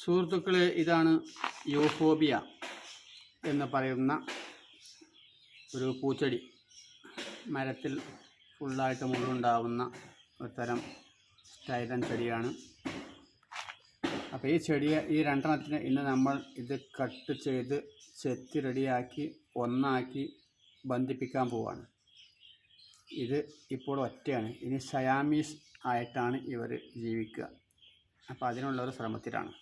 സുഹൃത്തുക്കളെ ഇതാണ് യൂഫോബിയ എന്ന് പറയുന്ന ഒരു പൂച്ചെടി. മരത്തിൽ ഫുള്ളായിട്ട് മുള്ളുണ്ടാവുന്ന ഒരു തരം സ്റ്റൈലൻ ചെടിയാണ്. അപ്പോൾ ഈ ചെടിയെ ഈ രണ്ടെണ്ണത്തിന് ഇന്ന് നമ്മൾ ഇത് കട്ട് ചെയ്ത് ചെത്തി റെഡിയാക്കി ഒന്നാക്കി ബന്ധിപ്പിക്കാൻ പോവാണ്. ഇത് ഇപ്പോൾ ഒറ്റയാണ്. ഇനി സയാമീസ് ആയിട്ടാണ് ഇവർ ജീവിക്കുക. അപ്പോൾ അതിനുള്ള ഒരു ശ്രമത്തിലാണ്.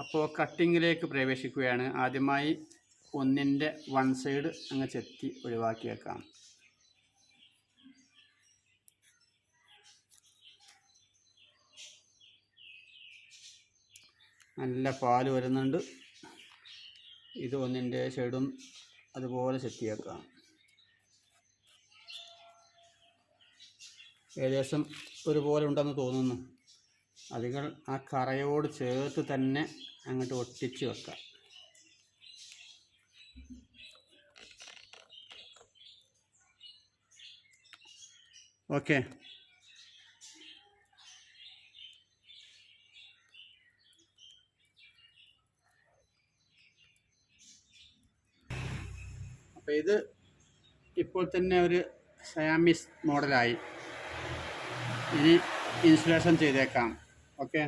അപ്പോൾ കട്ടിങ്ങിലേക്ക് പ്രവേശിക്കുകയാണ്. ആദ്യമായി ഒന്നിന്റെ വൺ സൈഡ് അങ്ങ് ചെത്തി ഒഴിവാക്കിയേക്കാം. നല്ല പാൽ വരുന്നുണ്ട്. ഇത് ഒന്നിന്റെ സൈഡും അതുപോലെ ചെത്തിയേക്കാം. ഏകദേശം ഒരുപോലെ ഉണ്ടെന്ന് തോന്നുന്നു. അതുകൾ ആ കറയോട് ചേർത്ത് തന്നെ അങ്ങോട്ട് ഒട്ടിച്ച് വെക്കാം. ഓക്കെ. അപ്പോൾ ഇത് ഇപ്പോൾ തന്നെ ഒരു സയാമിസ് മോഡലായി. ഇനി ഇൻസുലേഷൻ ചെയ്തേക്കാം. ഓക്കെ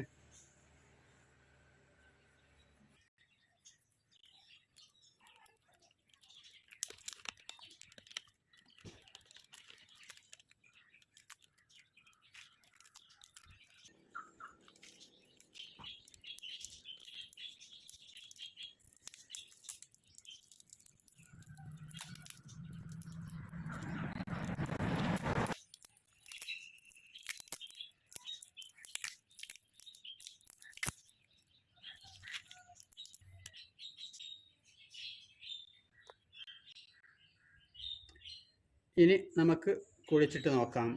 ഇനി നമുക്ക് കുഴിച്ചിട്ട് നോക്കാം.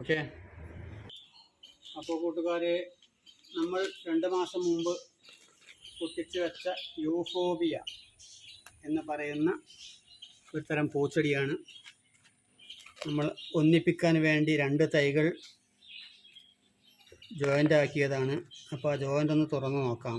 ഓക്കെ? അപ്പോൾ കൂട്ടുകാരെ നമ്മൾ രണ്ട് മാസം മുമ്പ് പൊട്ടിച്ചു വെച്ച യൂഫോബിയ എന്ന് പറയുന്ന ഒരു തരം പൂച്ചെടിയാണ്. നമ്മൾ ഒന്നിപ്പിക്കാൻ വേണ്ടി രണ്ട് തൈകൾ ജോയിന്റ് ആക്കിയതാണ് അപ്പോൾ ആ ജോയിന്റ് ഒന്ന് തുറന്ന് നോക്കാം.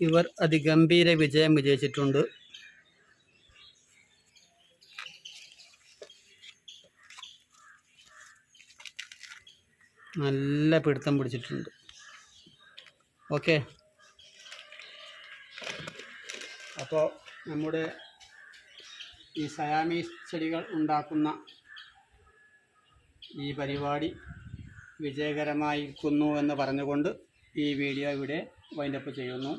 ഇവർ അതിഗംഭീര വിജയം വിജയിച്ചിട്ടുണ്ട്. നല്ല പിടുത്തം പിടിച്ചിട്ടുണ്ട്. ഓക്കെ. അപ്പോൾ നമ്മുടെ ഈ സയാമീസ് ചെടികൾ ഉണ്ടാക്കുന്ന ഈ പരിപാടി വിജയകരമായിരിക്കുന്നു എന്ന് പറഞ്ഞുകൊണ്ട് ഈ വീഡിയോ ഇവിടെ വൈൻഡപ്പ് ചെയ്യുന്നു.